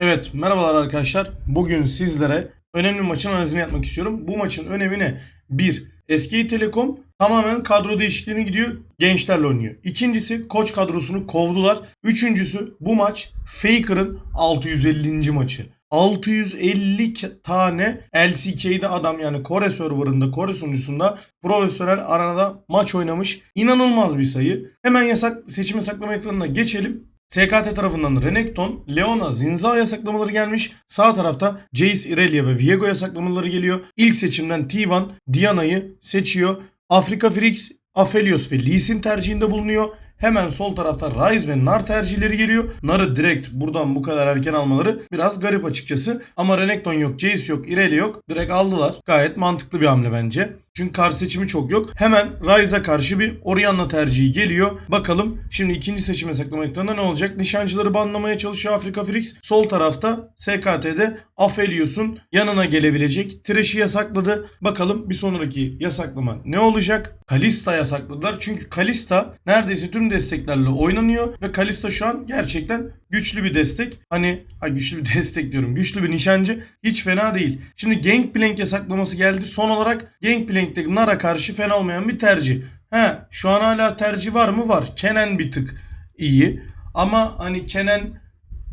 Evet merhabalar arkadaşlar. Bugün sizlere önemli maçın analizini yapmak istiyorum. Bu maçın önemi ne? 1. Eski Telekom tamamen kadro değişikliğine gidiyor. Gençlerle oynuyor. İkincisi koç kadrosunu kovdular. Üçüncüsü bu maç Faker'ın 650. maçı. 650 ke- tane LCK'de adam yani Kore serverında, Kore sunucusunda profesyonel aranada maç oynamış. İnanılmaz bir sayı. Hemen yasak seçime saklama ekranına geçelim. SKT tarafından Renekton, Leona, Zinza yasaklamaları gelmiş. Sağ tarafta Jace, Irelia ve Viego yasaklamaları geliyor. İlk seçimden T1, Diana'yı seçiyor. Afrika Frix, Aphelios ve Lee Sin tercihinde bulunuyor. Hemen sol tarafta Ryze ve Nar tercihleri geliyor. Nar'ı direkt buradan bu kadar erken almaları biraz garip açıkçası. Ama Renekton yok, Jace yok, Irelia yok. Direkt aldılar. Gayet mantıklı bir hamle bence. Çünkü kar seçimi çok yok. Hemen Ryze'a karşı bir Orianna tercihi geliyor. Bakalım şimdi ikinci seçime saklama ekranında ne olacak? Nişancıları banlamaya çalışıyor Afrika Frix. Sol tarafta SKT'de Aphelios'un yanına gelebilecek. Thresh'i yasakladı. Bakalım bir sonraki yasaklama ne olacak? Kalista yasakladılar. Çünkü Kalista neredeyse tüm desteklerle oynanıyor. Ve Kalista şu an gerçekten güçlü bir destek. Hani ha güçlü bir destek diyorum. Güçlü bir nişancı. Hiç fena değil. Şimdi Gangplank yasaklaması geldi. Son olarak Gangplank'te Nara karşı fena olmayan bir tercih. He şu an hala tercih var mı? Var. Kenan bir tık iyi. Ama hani Kenan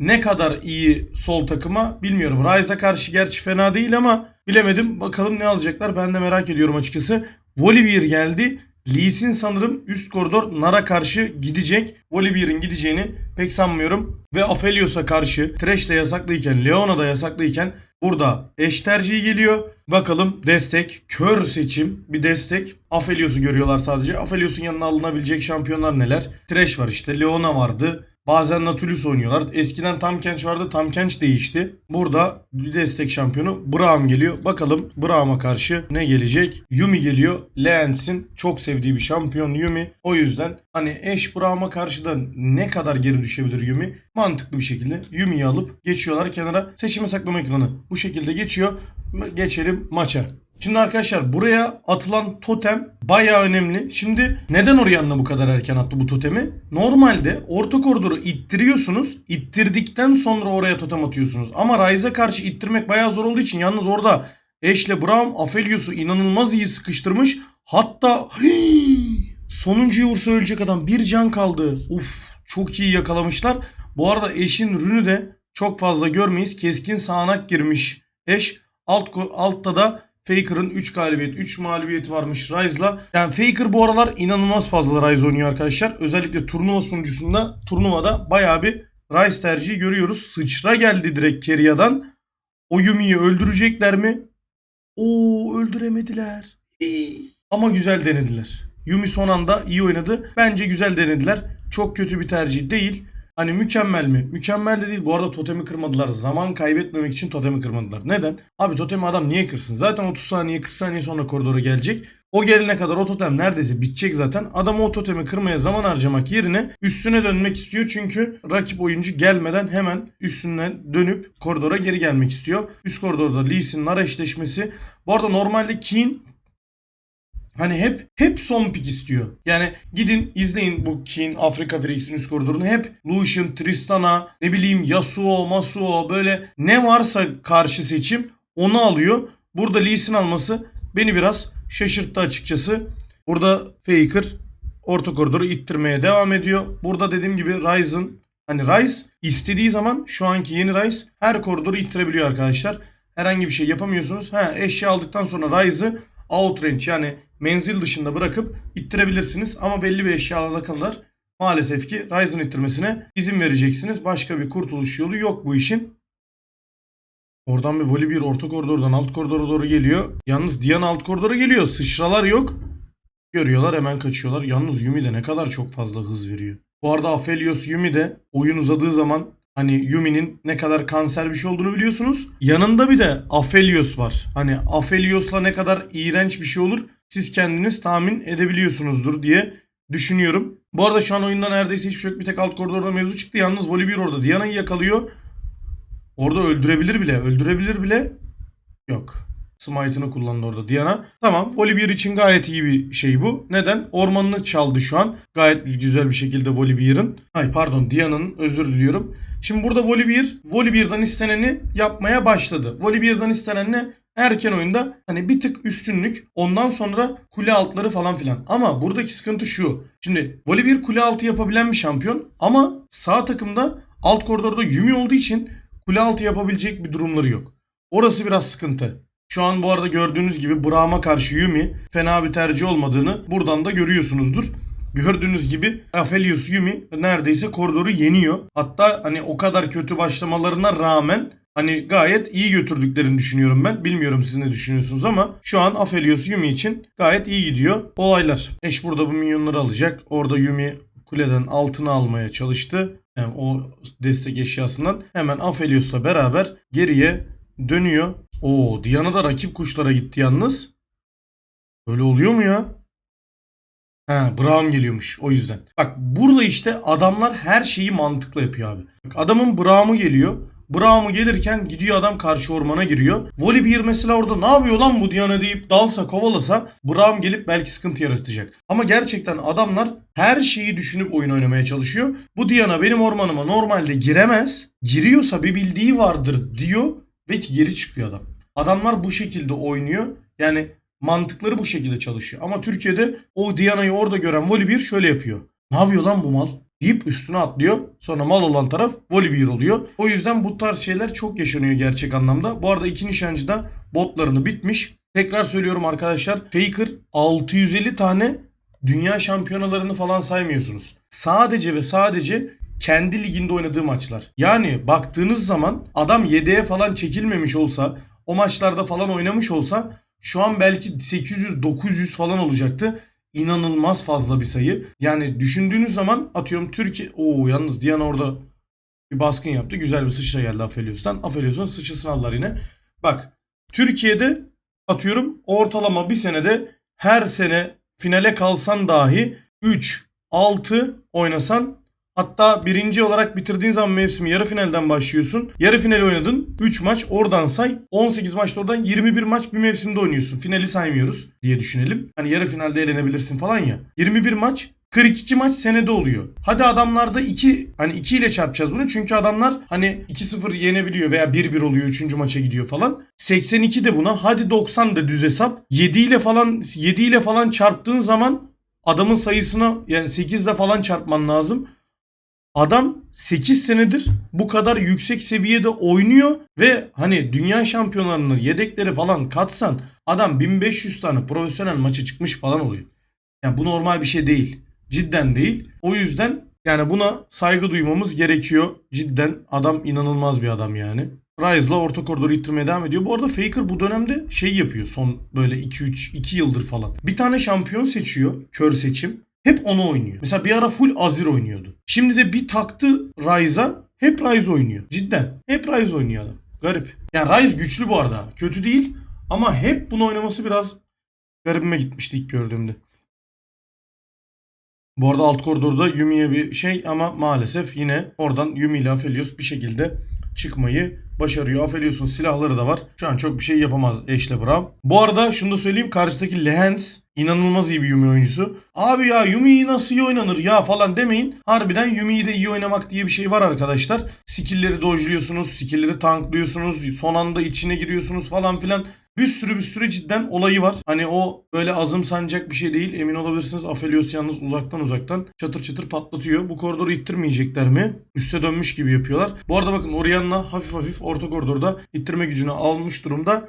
ne kadar iyi sol takıma bilmiyorum. Ryze'a karşı gerçi fena değil ama bilemedim. Bakalım ne alacaklar ben de merak ediyorum açıkçası. Volibear geldi. Lee Sin sanırım üst koridor Nara karşı gidecek. Volibear'ın gideceğini pek sanmıyorum. Ve Aphelios'a karşı Thresh de yasaklıyken, Leona da yasaklıyken burada eş tercihi geliyor. Bakalım destek, kör seçim bir destek. Aphelios'u görüyorlar sadece. Aphelios'un yanına alınabilecek şampiyonlar neler? Thresh var işte, Leona vardı. Bazen Nautilus oynuyorlar. Eskiden Tam Kench vardı. Tam Kench değişti. Burada destek şampiyonu Braum geliyor. Bakalım Braum'a karşı ne gelecek? Yumi geliyor. Leens'in çok sevdiği bir şampiyon Yumi. O yüzden hani eş Braum'a karşı da ne kadar geri düşebilir Yumi? Mantıklı bir şekilde Yumi'yi alıp geçiyorlar kenara. Seçime saklama ekranı bu şekilde geçiyor. Geçelim maça. Şimdi arkadaşlar buraya atılan totem bayağı önemli. Şimdi neden Orianna bu kadar erken attı bu totemi? Normalde orta koridoru ittiriyorsunuz. İttirdikten sonra oraya totem atıyorsunuz. Ama Ryze'a karşı ittirmek bayağı zor olduğu için yalnız orada Ashe Brown Aphelios'u inanılmaz iyi sıkıştırmış. Hatta sonuncuyu vursa ölecek adam. Bir can kaldı. Uf çok iyi yakalamışlar. Bu arada Ashe'in rünü de çok fazla görmeyiz. Keskin sağanak girmiş Ashe. Alt, altta da Faker'ın 3 galibiyet, 3 mağlubiyeti varmış Ryze'la. Yani Faker bu aralar inanılmaz fazla Ryze oynuyor arkadaşlar. Özellikle turnuva sunucusunda, turnuvada bayağı bir Ryze tercihi görüyoruz. Sıçra geldi direkt Keria'dan. O Yumi'yi öldürecekler mi? Oo öldüremediler. İyi. Ama güzel denediler. Yumi son anda iyi oynadı. Bence güzel denediler. Çok kötü bir tercih değil. Hani mükemmel mi? Mükemmel de değil. Bu arada totemi kırmadılar. Zaman kaybetmemek için totemi kırmadılar. Neden? Abi totemi adam niye kırsın? Zaten 30 saniye 40 saniye sonra koridora gelecek. O gelene kadar o totem neredeyse bitecek zaten. Adam o totemi kırmaya zaman harcamak yerine üstüne dönmek istiyor. Çünkü rakip oyuncu gelmeden hemen üstünden dönüp koridora geri gelmek istiyor. Üst koridorda Lee Sin Nara eşleşmesi. Bu arada normalde Keen Hani hep hep son pik istiyor. Yani gidin izleyin bu King Afrika Frix'in üst koridorunu. Hep Lucian, Tristana, ne bileyim Yasuo, Masuo böyle ne varsa karşı seçim onu alıyor. Burada Lee Sin alması beni biraz şaşırttı açıkçası. Burada Faker orta koridoru ittirmeye devam ediyor. Burada dediğim gibi Ryzen hani Ryze istediği zaman şu anki yeni Ryze her koridoru ittirebiliyor arkadaşlar. Herhangi bir şey yapamıyorsunuz. Ha eşya aldıktan sonra Ryze'ı outrange yani menzil dışında bırakıp ittirebilirsiniz. Ama belli bir eşya alana kadar maalesef ki Ryzen ittirmesine izin vereceksiniz. Başka bir kurtuluş yolu yok bu işin. Oradan bir voli bir orta koridordan alt koridora doğru geliyor. Yalnız Diana alt koridora geliyor. Sıçralar yok. Görüyorlar hemen kaçıyorlar. Yalnız Yumi de ne kadar çok fazla hız veriyor. Bu arada Aphelios Yumi de oyun uzadığı zaman hani Yumi'nin ne kadar kanser bir şey olduğunu biliyorsunuz. Yanında bir de Aphelios var. Hani Aphelios'la ne kadar iğrenç bir şey olur siz kendiniz tahmin edebiliyorsunuzdur diye düşünüyorum. Bu arada şu an oyunda neredeyse hiçbir şey yok. Bir tek alt koridorda mevzu çıktı. Yalnız Volibear orada Diana'yı yakalıyor. Orada öldürebilir bile. Öldürebilir bile. Yok. Smite'ını kullandı orada Diana. Tamam Volibear için gayet iyi bir şey bu. Neden? Ormanını çaldı şu an. Gayet güzel bir şekilde Volibear'ın. Ay pardon Diana'nın özür diliyorum. Şimdi burada Volibear, Volibear'dan isteneni yapmaya başladı. Volibear'dan istenen ne? Erken oyunda hani bir tık üstünlük ondan sonra kule altları falan filan. Ama buradaki sıkıntı şu. Şimdi Volibear kule altı yapabilen bir şampiyon ama sağ takımda alt koridorda Yumi olduğu için kule altı yapabilecek bir durumları yok. Orası biraz sıkıntı. Şu an bu arada gördüğünüz gibi Braum'a karşı Yumi fena bir tercih olmadığını buradan da görüyorsunuzdur. Gördüğünüz gibi Aphelios Yumi neredeyse koridoru yeniyor. Hatta hani o kadar kötü başlamalarına rağmen hani gayet iyi götürdüklerini düşünüyorum ben. Bilmiyorum siz ne düşünüyorsunuz ama şu an Aphelios Yumi için gayet iyi gidiyor olaylar. Eş burada bu minyonları alacak. Orada Yumi kuleden altını almaya çalıştı. Yani o destek eşyasından hemen Aphelios'la beraber geriye dönüyor. Oo Diana da rakip kuşlara gitti yalnız. Öyle oluyor mu ya? Ha, Braum geliyormuş o yüzden. Bak burada işte adamlar her şeyi mantıklı yapıyor abi. Bak, adamın Braum'u geliyor. Braum'u gelirken gidiyor adam karşı ormana giriyor. Volibear mesela orada ne yapıyor lan bu Diana deyip dalsa kovalasa Braum gelip belki sıkıntı yaratacak. Ama gerçekten adamlar her şeyi düşünüp oyun oynamaya çalışıyor. Bu Diana benim ormanıma normalde giremez. Giriyorsa bir bildiği vardır diyor ve geri çıkıyor adam. Adamlar bu şekilde oynuyor. Yani mantıkları bu şekilde çalışıyor. Ama Türkiye'de o Diana'yı orada gören Volibear şöyle yapıyor. Ne yapıyor lan bu mal? Deyip üstüne atlıyor. Sonra mal olan taraf Volibear oluyor. O yüzden bu tarz şeyler çok yaşanıyor gerçek anlamda. Bu arada iki nişancı da botlarını bitmiş. Tekrar söylüyorum arkadaşlar. Faker 650 tane dünya şampiyonalarını falan saymıyorsunuz. Sadece ve sadece kendi liginde oynadığı maçlar. Yani baktığınız zaman adam yedeğe falan çekilmemiş olsa o maçlarda falan oynamış olsa şu an belki 800-900 falan olacaktı. İnanılmaz fazla bir sayı. Yani düşündüğünüz zaman atıyorum Türkiye... Oo yalnız Diana orada bir baskın yaptı. Güzel bir sıçra geldi Aphelios'tan. Aphelios'un sıçrasını aldılar yine. Bak Türkiye'de atıyorum ortalama bir senede her sene finale kalsan dahi 3, 6 oynasan Hatta birinci olarak bitirdiğin zaman mevsimi yarı finalden başlıyorsun. Yarı final oynadın. 3 maç oradan say. 18 maçta oradan 21 maç bir mevsimde oynuyorsun. Finali saymıyoruz diye düşünelim. Hani yarı finalde eğlenebilirsin falan ya. 21 maç 42 maç senede oluyor. Hadi adamlarda 2 hani 2 ile çarpacağız bunu. Çünkü adamlar hani 2-0 yenebiliyor veya 1-1 oluyor 3. maça gidiyor falan. 82 de buna. Hadi 90 da düz hesap. 7 ile falan 7 ile falan çarptığın zaman adamın sayısına yani 8 ile falan çarpman lazım. Adam 8 senedir bu kadar yüksek seviyede oynuyor ve hani dünya şampiyonlarının yedekleri falan katsan adam 1500 tane profesyonel maça çıkmış falan oluyor. Yani bu normal bir şey değil. Cidden değil. O yüzden yani buna saygı duymamız gerekiyor. Cidden adam inanılmaz bir adam yani. Rise'la orta koridoru ittirmeye devam ediyor. Bu arada Faker bu dönemde şey yapıyor son böyle 2-3 2 yıldır falan. Bir tane şampiyon seçiyor. Kör seçim. Hep onu oynuyor. Mesela bir ara full Azir oynuyordu. Şimdi de bir taktı Ryze'a hep Ryze oynuyor. Cidden. Hep Ryze oynuyor adam. Garip. Yani Ryze güçlü bu arada. Kötü değil. Ama hep bunu oynaması biraz garibime gitmişti ilk gördüğümde. Bu arada alt koridorda Yumi'ye bir şey ama maalesef yine oradan Yumi ile Aphelios bir şekilde çıkmayı başarıyor. Aphelios'un silahları da var. Şu an çok bir şey yapamaz Ashe Brown. Bu arada şunu da söyleyeyim. Karşıdaki Lehens inanılmaz iyi bir Yumi oyuncusu. Abi ya Yumi'yi nasıl iyi oynanır ya falan demeyin. Harbiden Yumi'yi de iyi oynamak diye bir şey var arkadaşlar. Skill'leri dojluyorsunuz, skill'leri tanklıyorsunuz, son anda içine giriyorsunuz falan filan. Bir sürü bir sürü cidden olayı var. Hani o böyle azımsanacak bir şey değil. Emin olabilirsiniz. Aphelios yalnız uzaktan uzaktan çatır çatır patlatıyor. Bu koridoru ittirmeyecekler mi? Üste dönmüş gibi yapıyorlar. Bu arada bakın Orianna hafif hafif orta koridorda ittirme gücünü almış durumda.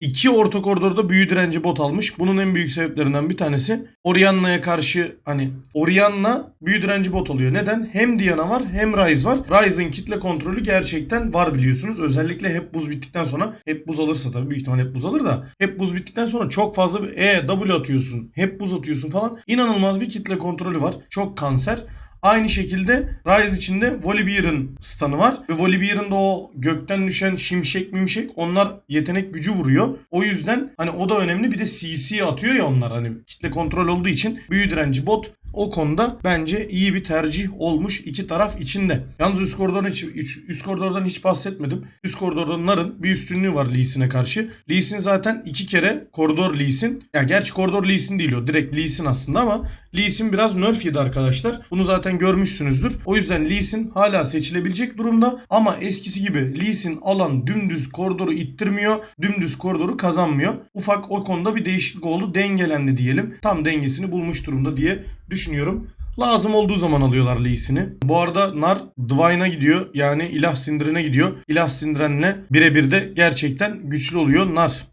İki orta koridorda büyü direnci bot almış. Bunun en büyük sebeplerinden bir tanesi Orianna'ya karşı hani Orianna büyü direnci bot oluyor. Neden? Hem Diana var hem Ryze var. Ryze'ın kitle kontrolü gerçekten var biliyorsunuz. Özellikle hep buz bittikten sonra hep buz alırsa tabii büyük ihtimal hep buz alır da hep buz bittikten sonra çok fazla E, W atıyorsun. Hep buz atıyorsun falan. İnanılmaz bir kitle kontrolü var. Çok kanser. Aynı şekilde Rise içinde Volibear'ın stun'ı var. Ve Volibear'ın da o gökten düşen şimşek mimşek onlar yetenek gücü vuruyor. O yüzden hani o da önemli. Bir de CC atıyor ya onlar hani kitle kontrol olduğu için büyü direnci bot O konuda bence iyi bir tercih olmuş iki taraf içinde. Yalnız üst koridordan hiç, üst koridordan hiç bahsetmedim. Üst koridorda bir üstünlüğü var Lee karşı. Lee zaten iki kere koridor Lee. Ya gerçi koridor Lee değil o. Direkt Lee aslında ama Lee biraz nerf yedi arkadaşlar. Bunu zaten görmüşsünüzdür. O yüzden Lee hala seçilebilecek durumda ama eskisi gibi Lee alan dümdüz koridoru ittirmiyor. Dümdüz koridoru kazanmıyor. Ufak o konuda bir değişiklik oldu. Dengelendi diyelim. Tam dengesini bulmuş durumda diye düşünüyorum. Lazım olduğu zaman alıyorlar Lee Sin'i. Bu arada Nar Divine'a gidiyor. Yani ilah sindirine gidiyor. İlah sindirenle birebir de gerçekten güçlü oluyor Nar.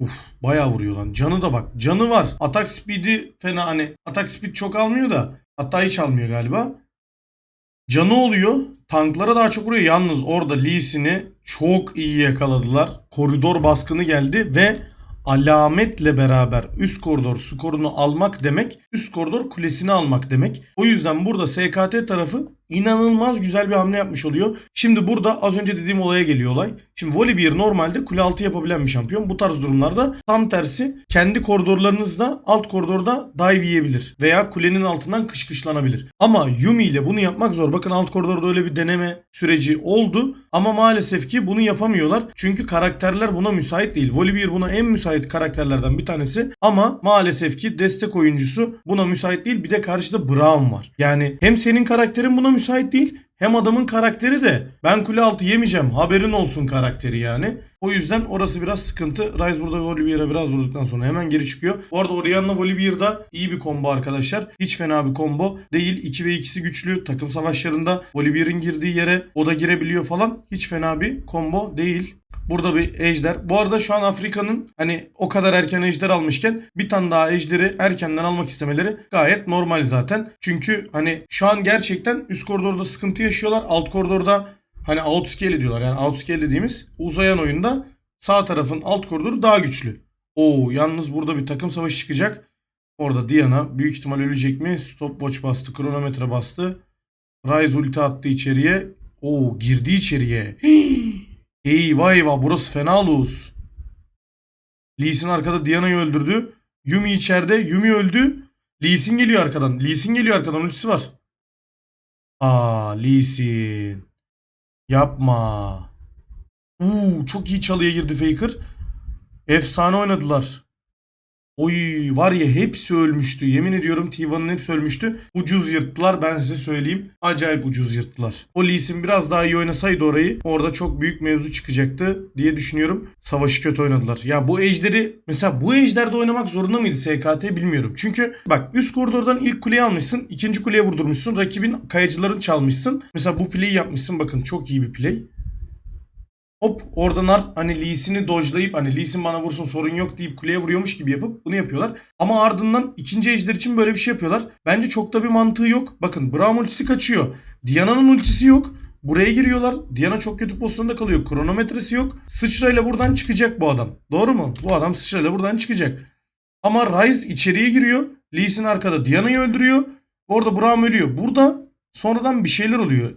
Uf bayağı vuruyor lan. Canı da bak. Canı var. Atak speed'i fena hani. Atak speed çok almıyor da. Hatta hiç almıyor galiba. Canı oluyor. Tanklara daha çok vuruyor. Yalnız orada Lee Sin'i çok iyi yakaladılar. Koridor baskını geldi ve alametle beraber üst koridor skorunu almak demek üst koridor kulesini almak demek. O yüzden burada SKT tarafı inanılmaz güzel bir hamle yapmış oluyor. Şimdi burada az önce dediğim olaya geliyor olay. Şimdi Volibear normalde kule altı yapabilen bir şampiyon. Bu tarz durumlarda tam tersi kendi koridorlarınızda alt koridorda dive yiyebilir. Veya kulenin altından kışkışlanabilir. Ama Yumi ile bunu yapmak zor. Bakın alt koridorda öyle bir deneme süreci oldu. Ama maalesef ki bunu yapamıyorlar. Çünkü karakterler buna müsait değil. Volibear buna en müsait karakterlerden bir tanesi. Ama maalesef ki destek oyuncusu buna müsait değil. Bir de karşıda Brown var. Yani hem senin karakterin buna müsait değil hem adamın karakteri de ben kule altı yemeyeceğim haberin olsun karakteri yani. O yüzden orası biraz sıkıntı. Ryze burada Volibear'a biraz vurduktan sonra hemen geri çıkıyor. Bu arada Orianna Volibear da iyi bir combo arkadaşlar. Hiç fena bir combo değil. 2 ve 2'si güçlü. Takım savaşlarında Volibear'ın girdiği yere o da girebiliyor falan. Hiç fena bir combo değil. Burada bir ejder. Bu arada şu an Afrika'nın hani o kadar erken ejder almışken bir tane daha ejderi erkenden almak istemeleri gayet normal zaten. Çünkü hani şu an gerçekten üst koridorda sıkıntı yaşıyorlar. Alt koridorda hani outscale ediyorlar. Yani outscale dediğimiz uzayan oyunda sağ tarafın alt koridoru daha güçlü. Oo yalnız burada bir takım savaşı çıkacak. Orada Diana büyük ihtimal ölecek mi? Stopwatch bastı, kronometre bastı. Ryze ulti attı içeriye. Oo girdi içeriye. Hii. Eyvah eyvah burası fena lose. Lee arkada Diana'yı öldürdü. Yumi içeride. Yumi öldü. Lee geliyor arkadan. Lee geliyor arkadan. Ultisi var. Aa Lee. Yapma. Uuu çok iyi çalıya girdi Faker. Efsane oynadılar. Oy var ya hepsi ölmüştü. Yemin ediyorum T1'ın hepsi ölmüştü. Ucuz yırttılar ben size söyleyeyim. Acayip ucuz yırttılar. O Lee Sin biraz daha iyi oynasaydı orayı orada çok büyük mevzu çıkacaktı diye düşünüyorum. Savaşı kötü oynadılar. Ya bu ejderi mesela bu ejderde oynamak zorunda mıydı SKT bilmiyorum. Çünkü bak üst koridordan ilk kuleyi almışsın. ikinci kuleye vurdurmuşsun. Rakibin kayacılarını çalmışsın. Mesela bu play'i yapmışsın. Bakın çok iyi bir play. Hop oradan Nar hani Lee Sin'i dojlayıp hani Lee Sin bana vursun sorun yok deyip kuleye vuruyormuş gibi yapıp bunu yapıyorlar. Ama ardından ikinci ejder için böyle bir şey yapıyorlar. Bence çok da bir mantığı yok. Bakın Braum ultisi kaçıyor. Diana'nın ultisi yok. Buraya giriyorlar. Diana çok kötü pozisyonda kalıyor. Kronometresi yok. Sıçrayla buradan çıkacak bu adam. Doğru mu? Bu adam sıçrayla buradan çıkacak. Ama Ryze içeriye giriyor. Lee Sin arkada Diana'yı öldürüyor. Orada Braum ölüyor. Burada sonradan bir şeyler oluyor.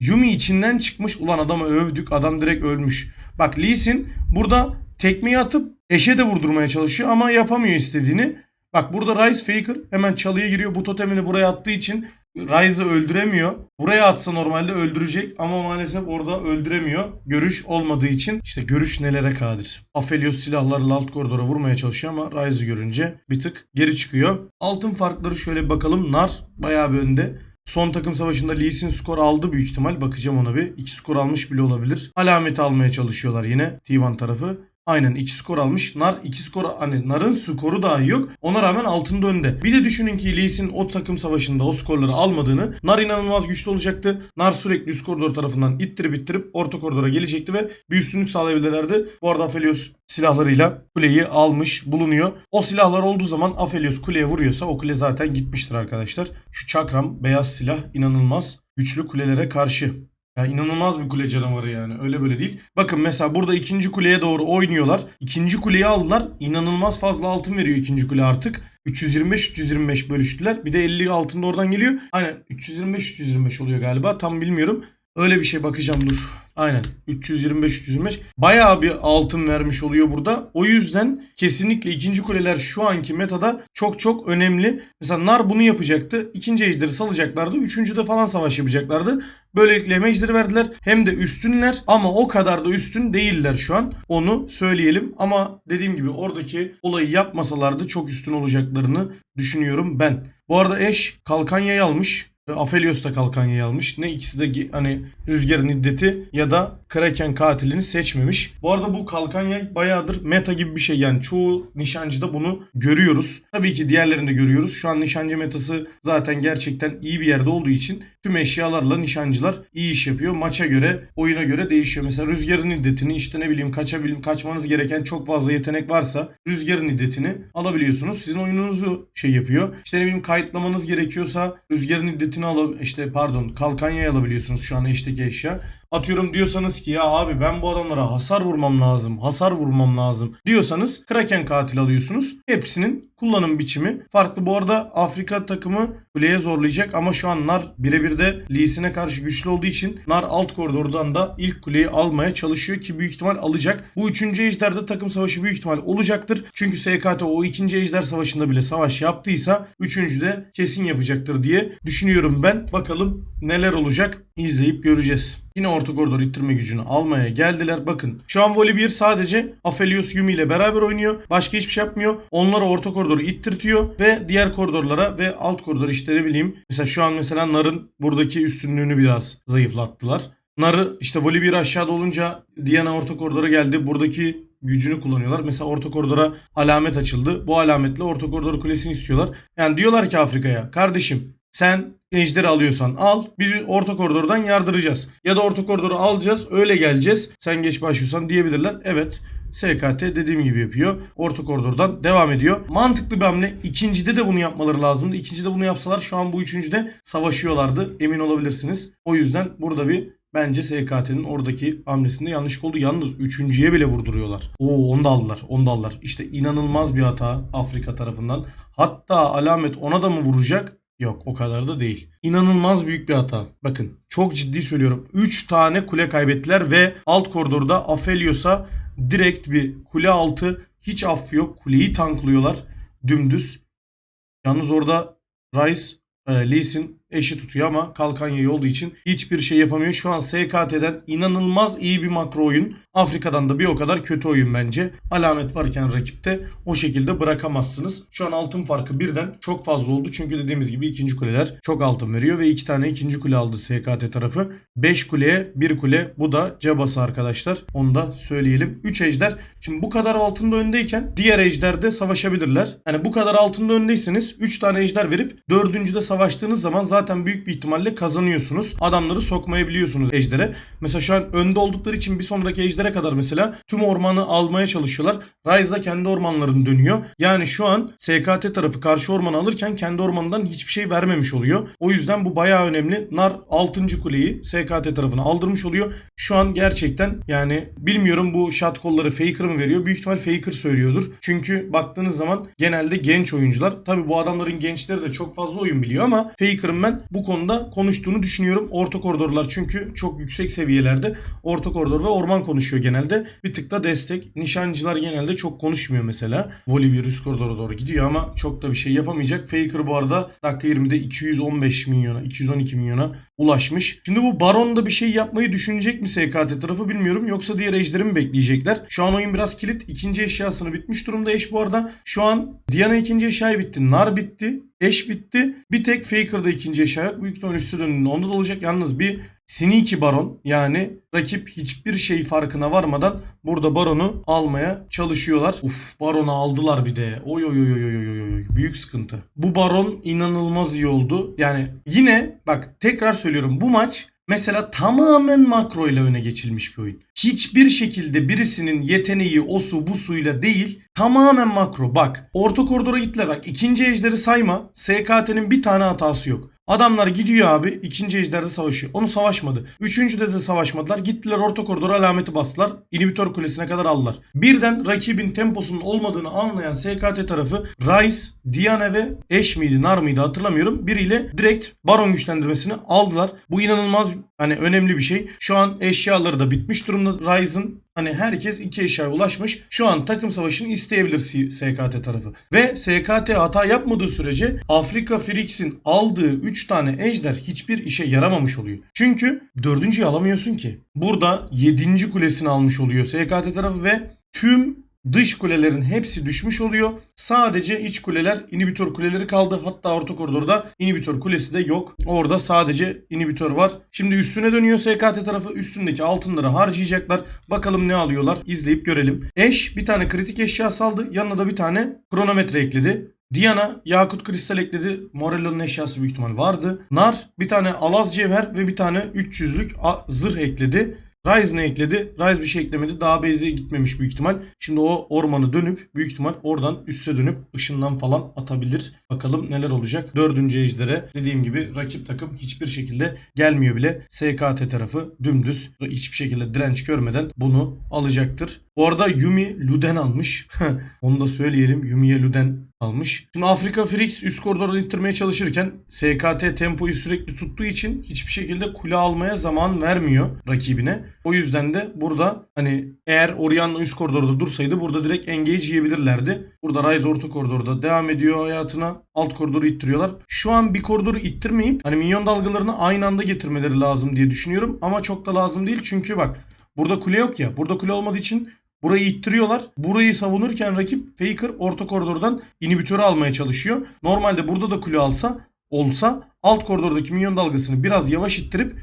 Yumi içinden çıkmış. Ulan adamı övdük. Adam direkt ölmüş. Bak Lee Sin burada tekmeyi atıp eşe de vurdurmaya çalışıyor ama yapamıyor istediğini. Bak burada Ryze Faker hemen çalıya giriyor. Bu totemini buraya attığı için Ryze'ı öldüremiyor. Buraya atsa normalde öldürecek ama maalesef orada öldüremiyor. Görüş olmadığı için işte görüş nelere kadir. Aphelios silahlarla alt koridora vurmaya çalışıyor ama Ryze'ı görünce bir tık geri çıkıyor. Altın farkları şöyle bakalım. Nar bayağı bir önde. Son takım savaşında Lee Sin skor aldı büyük ihtimal. Bakacağım ona bir. 2 skor almış bile olabilir. Alameti almaya çalışıyorlar yine T1 tarafı. Aynen 2 skor almış. Nar 2 skor hani Nar'ın skoru dahi yok. Ona rağmen altında önde. Bir de düşünün ki Lee Sin o takım savaşında o skorları almadığını Nar inanılmaz güçlü olacaktı. Nar sürekli üst koridor tarafından ittirip ittirip orta koridora gelecekti ve bir üstünlük sağlayabilirlerdi. Bu arada Aphelios silahlarıyla kuleyi almış bulunuyor. O silahlar olduğu zaman Aphelios kuleye vuruyorsa o kule zaten gitmiştir arkadaşlar. Şu çakram beyaz silah inanılmaz güçlü kulelere karşı. Ya inanılmaz bir kule canavarı yani. Öyle böyle değil. Bakın mesela burada ikinci kuleye doğru oynuyorlar. İkinci kuleyi aldılar. İnanılmaz fazla altın veriyor ikinci kule artık. 325-325 bölüştüler. Bir de 50 altın da oradan geliyor. Aynen 325-325 oluyor galiba. Tam bilmiyorum. Öyle bir şey bakacağım dur. Aynen 325-325 bayağı bir altın vermiş oluyor burada. O yüzden kesinlikle ikinci kuleler şu anki metada çok çok önemli. Mesela Nar bunu yapacaktı. İkinci ejderi salacaklardı. Üçüncüde falan savaş yapacaklardı. Böylelikle hem ejderi verdiler hem de üstünler ama o kadar da üstün değiller şu an. Onu söyleyelim ama dediğim gibi oradaki olayı yapmasalardı çok üstün olacaklarını düşünüyorum ben. Bu arada eş Kalkanya'yı almış. Ve Aphelios da Kalkanya'yı almış. Ne ikisi de hani Rüzgar'ın iddeti ya da Kraken katilini seçmemiş. Bu arada bu Kalkanya bayağıdır meta gibi bir şey. Yani çoğu nişancıda bunu görüyoruz. Tabii ki diğerlerinde görüyoruz. Şu an nişancı metası zaten gerçekten iyi bir yerde olduğu için tüm eşyalarla nişancılar iyi iş yapıyor. Maça göre, oyuna göre değişiyor. Mesela Rüzgar'ın iddetini işte ne bileyim kaçabil kaçmanız gereken çok fazla yetenek varsa Rüzgar'ın iddetini alabiliyorsunuz. Sizin oyununuzu şey yapıyor. İşte ne bileyim kayıtlamanız gerekiyorsa Rüzgar'ın iddetini alıp işte pardon Kalkanya'yı alabiliyorsunuz şu an eşteki eşya. Atıyorum diyorsanız ki ya abi ben bu adamlara hasar vurmam lazım, hasar vurmam lazım diyorsanız Kraken katil alıyorsunuz. Hepsinin kullanım biçimi farklı. Bu arada Afrika takımı kuleye zorlayacak ama şu an Nar birebir de Lee'sine karşı güçlü olduğu için Nar alt koridordan da ilk kuleyi almaya çalışıyor ki büyük ihtimal alacak. Bu üçüncü ejderde takım savaşı büyük ihtimal olacaktır. Çünkü SKT o ikinci ejder savaşında bile savaş yaptıysa üçüncüde kesin yapacaktır diye düşünüyorum ben. Bakalım neler olacak izleyip göreceğiz. Yine orta koridor ittirme gücünü almaya geldiler. Bakın şu an Volibear sadece Aphelios Yumi ile beraber oynuyor. Başka hiçbir şey yapmıyor. Onlara orta koridoru ittirtiyor ve diğer koridorlara ve alt koridor işte ne bileyim. Mesela şu an mesela Nar'ın buradaki üstünlüğünü biraz zayıflattılar. Nar'ı işte Volibear aşağıda olunca Diana orta koridora geldi. Buradaki gücünü kullanıyorlar. Mesela orta koridora alamet açıldı. Bu alametle orta koridor kulesini istiyorlar. Yani diyorlar ki Afrika'ya kardeşim sen ejderi alıyorsan al. Biz orta koridordan yardıracağız. Ya da orta koridoru alacağız öyle geleceğiz. Sen geç başlıyorsan diyebilirler. Evet SKT dediğim gibi yapıyor. Orta koridordan devam ediyor. Mantıklı bir hamle. İkincide de bunu yapmaları lazımdı. İkincide bunu yapsalar şu an bu üçüncüde savaşıyorlardı. Emin olabilirsiniz. O yüzden burada bir Bence SKT'nin oradaki hamlesinde yanlış oldu. Yalnız üçüncüye bile vurduruyorlar. Oo onu da aldılar. Onu da aldılar. İşte inanılmaz bir hata Afrika tarafından. Hatta alamet ona da mı vuracak? Yok o kadar da değil. İnanılmaz büyük bir hata. Bakın çok ciddi söylüyorum. 3 tane kule kaybettiler ve alt koridorda Aphelios'a direkt bir kule altı hiç affı yok. Kuleyi tanklıyorlar dümdüz. Yalnız orada Rice e, Lee Sin eşi tutuyor ama Kalkanya'yı olduğu için hiçbir şey yapamıyor. Şu an SKT'den inanılmaz iyi bir makro oyun. Afrika'dan da bir o kadar kötü oyun bence. Alamet varken rakipte o şekilde bırakamazsınız. Şu an altın farkı birden çok fazla oldu. Çünkü dediğimiz gibi ikinci kuleler çok altın veriyor ve iki tane ikinci kule aldı SKT tarafı. 5 kuleye 1 kule bu da cabası arkadaşlar. Onu da söyleyelim. 3 ejder. Şimdi bu kadar altında öndeyken diğer ejderde savaşabilirler. Yani bu kadar altında öndeyseniz 3 tane ejder verip dördüncüde savaştığınız zaman zaten büyük bir ihtimalle kazanıyorsunuz. Adamları sokmayabiliyorsunuz ejdere. Mesela şu an önde oldukları için bir sonraki ejdere kadar mesela tüm ormanı almaya çalışıyorlar. Ryze da kendi ormanlarını dönüyor. Yani şu an SKT tarafı karşı ormanı alırken kendi ormanından hiçbir şey vermemiş oluyor. O yüzden bu bayağı önemli. Nar 6. kuleyi SKT tarafına aldırmış oluyor. Şu an gerçekten yani bilmiyorum bu shot kolları Faker mı veriyor? Büyük ihtimal Faker söylüyordur. Çünkü baktığınız zaman genelde genç oyuncular. Tabi bu adamların gençleri de çok fazla oyun biliyor ama Faker'ın ben bu konuda konuştuğunu düşünüyorum. Orta koridorlar çünkü çok yüksek seviyelerde. Orta koridor ve orman konuşuyor genelde. Bir tık da destek. Nişancılar genelde çok konuşmuyor mesela. Volibear üst koridora doğru gidiyor ama çok da bir şey yapamayacak. Faker bu arada dakika 20'de 215 milyona, 212 milyona ulaşmış. Şimdi bu Baron'da bir şey yapmayı düşünecek mi SKT tarafı bilmiyorum. Yoksa diğer ejderi mi bekleyecekler? Şu an oyun biraz kilit. İkinci eşyasını bitmiş durumda eş bu arada. Şu an Diana ikinci eşyayı bitti. Nar bitti. Eş bitti. Bir tek Faker'da ikinci eşya yok. Büyük ihtimal üstü dönümünde onda da olacak. Yalnız bir Sneaky Baron yani rakip hiçbir şey farkına varmadan burada Baron'u almaya çalışıyorlar. Uf Baron'u aldılar bir de. Oy oy oy oy oy oy. Büyük sıkıntı. Bu Baron inanılmaz iyi oldu. Yani yine bak tekrar söylüyorum bu maç Mesela tamamen makro ile öne geçilmiş bir oyun. Hiçbir şekilde birisinin yeteneği o su bu suyla değil tamamen makro. Bak orta koridora gittiler bak ikinci ejderi sayma SKT'nin bir tane hatası yok. Adamlar gidiyor abi ikinci ejderde savaşıyor. Onu savaşmadı. Üçüncüde de savaşmadılar. Gittiler orta koridora alameti bastılar. İnhibitör kulesine kadar aldılar. Birden rakibin temposunun olmadığını anlayan SKT tarafı Rice, Diana ve Eş miydi Nar mıydı hatırlamıyorum. Biriyle direkt baron güçlendirmesini aldılar. Bu inanılmaz hani önemli bir şey. Şu an eşyaları da bitmiş durumda Rise'ın. Hani herkes iki eşyaya ulaşmış. Şu an takım savaşını isteyebilir SKT tarafı. Ve SKT hata yapmadığı sürece Afrika Frix'in aldığı 3 tane ejder hiçbir işe yaramamış oluyor. Çünkü dördüncüyü alamıyorsun ki. Burada 7. kulesini almış oluyor SKT tarafı ve tüm Dış kulelerin hepsi düşmüş oluyor. Sadece iç kuleler, inhibitör kuleleri kaldı. Hatta orta koridorda inhibitör kulesi de yok. Orada sadece inhibitör var. Şimdi üstüne dönüyor SKT tarafı. Üstündeki altınları harcayacaklar. Bakalım ne alıyorlar. İzleyip görelim. Eş bir tane kritik eşya saldı. Yanına da bir tane kronometre ekledi. Diana Yakut Kristal ekledi. Morello'nun eşyası büyük ihtimal vardı. Nar bir tane Alaz Cevher ve bir tane 300'lük a- zırh ekledi. Ryze ne ekledi? Ryze bir şey eklemedi. Daha base'e gitmemiş büyük ihtimal. Şimdi o ormanı dönüp büyük ihtimal oradan üste dönüp ışından falan atabilir. Bakalım neler olacak. Dördüncü ejdere dediğim gibi rakip takım hiçbir şekilde gelmiyor bile. SKT tarafı dümdüz hiçbir şekilde direnç görmeden bunu alacaktır. Bu arada Yumi Luden almış. Onu da söyleyelim. Yumi'ye Luden almış. Şimdi Afrika Frix üst koridordan ittirmeye çalışırken SKT tempoyu sürekli tuttuğu için hiçbir şekilde kule almaya zaman vermiyor rakibine. O yüzden de burada hani eğer Orianna üst koridorda dursaydı burada direkt engage yiyebilirlerdi. Burada Ryze orta koridorda devam ediyor hayatına. Alt koridoru ittiriyorlar. Şu an bir koridoru ittirmeyip hani minyon dalgalarını aynı anda getirmeleri lazım diye düşünüyorum. Ama çok da lazım değil çünkü bak burada kule yok ya. Burada kule olmadığı için Burayı ittiriyorlar. Burayı savunurken rakip Faker orta koridordan inhibitörü almaya çalışıyor. Normalde burada da kule alsa olsa alt koridordaki minyon dalgasını biraz yavaş ittirip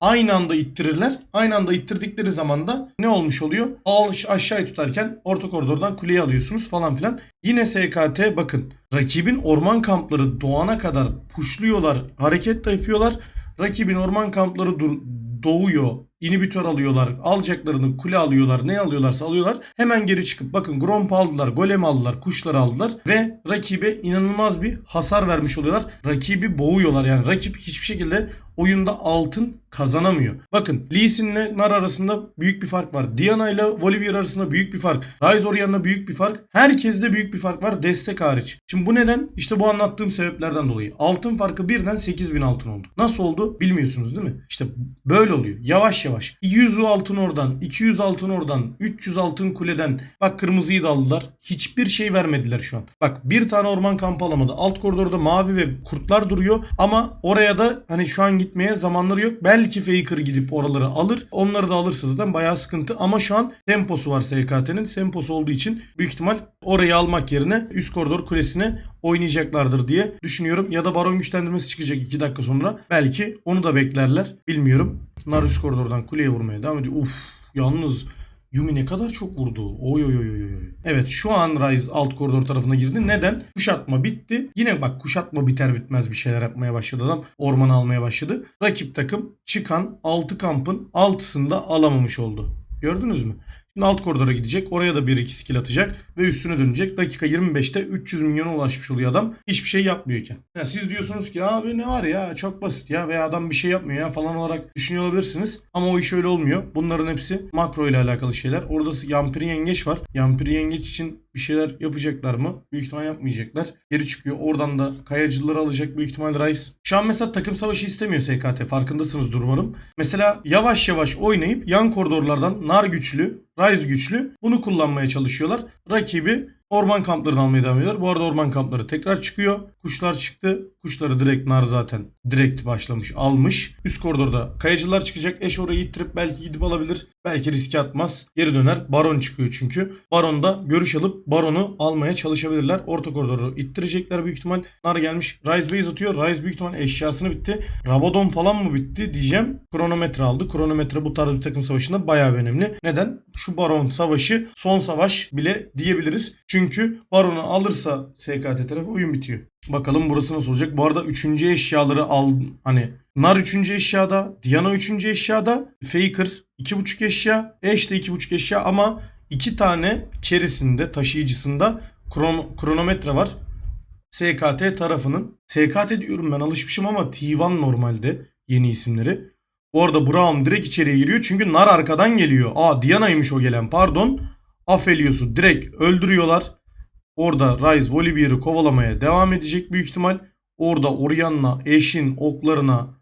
aynı anda ittirirler. Aynı anda ittirdikleri zaman da ne olmuş oluyor? Al aşağıya tutarken orta koridordan kuleyi alıyorsunuz falan filan. Yine SKT bakın. Rakibin orman kampları doğana kadar puşluyorlar. Hareket de yapıyorlar. Rakibin orman kampları dur doğuyor. İnhibitör alıyorlar. Alacaklarını kule alıyorlar. Ne alıyorlarsa alıyorlar. Hemen geri çıkıp bakın Gromp aldılar. Golem aldılar. Kuşları aldılar. Ve rakibe inanılmaz bir hasar vermiş oluyorlar. Rakibi boğuyorlar. Yani rakip hiçbir şekilde oyunda altın kazanamıyor. Bakın Lee Sin'le Nar arasında büyük bir fark var. Diana ile Volibear arasında büyük bir fark. Ryze Orianna büyük bir fark. Herkeste büyük bir fark var destek hariç. Şimdi bu neden? İşte bu anlattığım sebeplerden dolayı. Altın farkı birden 8000 altın oldu. Nasıl oldu bilmiyorsunuz değil mi? İşte böyle oluyor. Yavaş yavaş. 100 altın oradan, 200 altın oradan, 300 altın kuleden. Bak kırmızıyı da aldılar. Hiçbir şey vermediler şu an. Bak bir tane orman kampı alamadı. Alt koridorda mavi ve kurtlar duruyor. Ama oraya da hani şu an gitmeye zamanları yok. Belki Faker gidip oraları alır. Onları da alırsa zaten bayağı sıkıntı. Ama şu an temposu var SKT'nin. Temposu olduğu için büyük ihtimal orayı almak yerine üst koridor kulesine oynayacaklardır diye düşünüyorum. Ya da baron güçlendirmesi çıkacak 2 dakika sonra. Belki onu da beklerler. Bilmiyorum. Nar üst koridordan kuleye vurmaya devam ediyor. Uf yalnız Yumi ne kadar çok vurdu. Oy oy oy oy. Evet şu an Ryze alt koridor tarafına girdi. Neden? Kuşatma bitti. Yine bak kuşatma biter bitmez bir şeyler yapmaya başladı adam. Ormanı almaya başladı. Rakip takım çıkan 6 kampın 6'sını da alamamış oldu. Gördünüz mü? Şimdi alt koridora gidecek. Oraya da 1-2 skill atacak. Ve üstüne dönecek. Dakika 25'te 300 milyona ulaşmış oluyor adam. Hiçbir şey yapmıyorken. Ya siz diyorsunuz ki abi ne var ya çok basit ya veya adam bir şey yapmıyor ya falan olarak düşünüyor olabilirsiniz. Ama o iş öyle olmuyor. Bunların hepsi makro ile alakalı şeyler. Orada yampiri yengeç var. Yampiri yengeç için bir şeyler yapacaklar mı? Büyük ihtimal yapmayacaklar. Geri çıkıyor. Oradan da kayacıları alacak büyük ihtimal Rice. Şu an mesela takım savaşı istemiyor SKT. Farkındasınız umarım. Mesela yavaş yavaş oynayıp yan koridorlardan nar güçlü, Ryze güçlü bunu kullanmaya çalışıyorlar. Rakibi orman kamplarını almaya devam ediyorlar. Bu arada orman kampları tekrar çıkıyor. Kuşlar çıktı. Kuşları direkt nar zaten direkt başlamış almış. Üst koridorda kayacılar çıkacak. Eş orayı ittirip belki gidip alabilir. Belki riske atmaz. Geri döner. Baron çıkıyor çünkü. Baron'da görüş alıp Baron'u almaya çalışabilirler. Orta koridoru ittirecekler büyük ihtimal. Nar gelmiş. Ryze base atıyor. Ryze büyük ihtimal eşyasını bitti. Rabadon falan mı bitti diyeceğim. Kronometre aldı. Kronometre bu tarz bir takım savaşında bayağı önemli. Neden? Şu Baron savaşı son savaş bile diyebiliriz. Çünkü Baron'u alırsa SKT tarafı oyun bitiyor. Bakalım burası nasıl olacak. Bu arada 3. eşyaları al hani Nar 3. eşyada, Diana 3. eşyada, Faker 2.5 eşya, Ashe de 2.5 eşya ama 2 tane kerisinde, taşıyıcısında kron- kronometre var. SKT tarafının. SKT diyorum ben alışmışım ama T1 normalde yeni isimleri. Bu arada Brown direkt içeriye giriyor çünkü Nar arkadan geliyor. Aa Diana'ymış o gelen pardon. Aphelios'u direkt öldürüyorlar. Orada Ryze Volibear'ı kovalamaya devam edecek büyük ihtimal. Orada Orianna eşin oklarına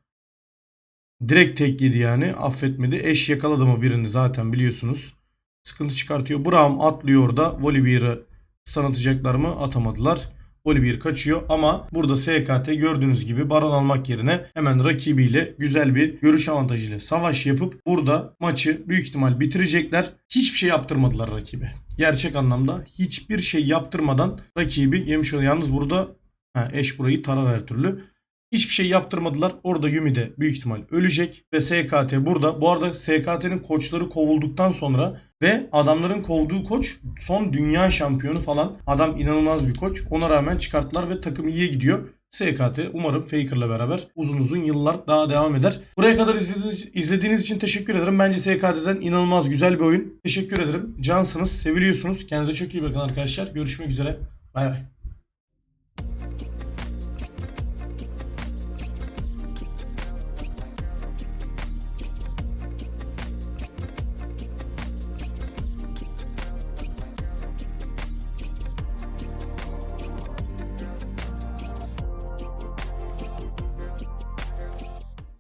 direkt tek yedi yani. Affetmedi. Eş yakaladı mı birini zaten biliyorsunuz. Sıkıntı çıkartıyor. Braum atlıyor orada. Volibear'ı stun atacaklar mı? Atamadılar. Volibear kaçıyor ama burada SKT gördüğünüz gibi baron almak yerine hemen rakibiyle güzel bir görüş avantajıyla savaş yapıp burada maçı büyük ihtimal bitirecekler. Hiçbir şey yaptırmadılar rakibe. Gerçek anlamda hiçbir şey yaptırmadan rakibi yemiş oluyor. Yalnız burada ha, eş burayı tarar her türlü. Hiçbir şey yaptırmadılar. Orada Yumi de büyük ihtimal ölecek. Ve SKT burada. Bu arada SKT'nin koçları kovulduktan sonra ve adamların kovduğu koç son dünya şampiyonu falan. Adam inanılmaz bir koç. Ona rağmen çıkarttılar ve takım iyiye gidiyor. SKT umarım Faker'la beraber uzun uzun yıllar daha devam eder. Buraya kadar izlediğiniz, için teşekkür ederim. Bence SKT'den inanılmaz güzel bir oyun. Teşekkür ederim. Cansınız, seviliyorsunuz. Kendinize çok iyi bakın arkadaşlar. Görüşmek üzere. Bay bay.